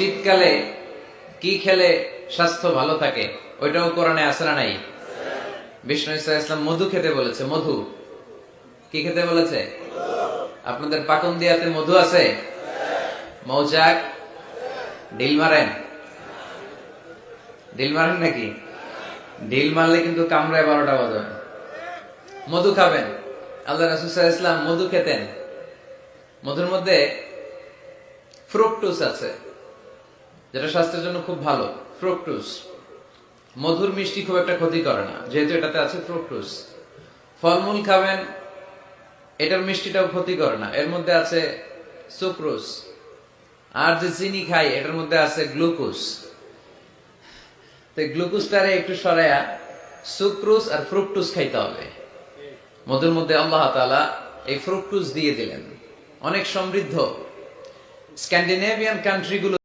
শীতকালে কি খেলে স্বাস্থ্য ভালো থাকে, ওইটাও কোরআনে আসে না নাই? বিষ্ণু ইসা ইসলাম মধু খেতে বলেছে, মধু। কি খেতে বলেছে? আপনাদের পাকন দিয়াতে মধু আছে? মৌচাক? ডিল মারেন। ডিল মারেন নাকি? ডিল মারলে কিন্তু কামড়ায় বারোটা বাজাবে মধু খাবেন। আল্লাহ রাসুসাহ ইসলাম মধু খেতেন। মধুর মধ্যে ফ্রুকটুস আছে। যেটা স্বাস্থ্যের জন্য খুব ভালো ফ্রুকটুস মধুর মিষ্টি খুব একটা ক্ষতি করে না, যেহেতু এটাতে আছে ফ্রুকটুস ফলমূল খাবেন, এটার মিষ্টিটাও ক্ষতি করে না। এর মধ্যে আছে সুক্রোস আর যে চিনি খাই, এটার মধ্যে আছে গ্লুকোজ তো গ্লুকোজটারে একটু সরাইয়া সুক্রোজ আর ফ্রুকটুস খাইতে হবে। মধুর মধ্যে আল্লাহ তাআলা এই ফ্রুকটুস দিয়ে দিলেন। অনেক সমৃদ্ধ। স্ক্যান্ডিনেভিয়ান কান্ট্রিগুলো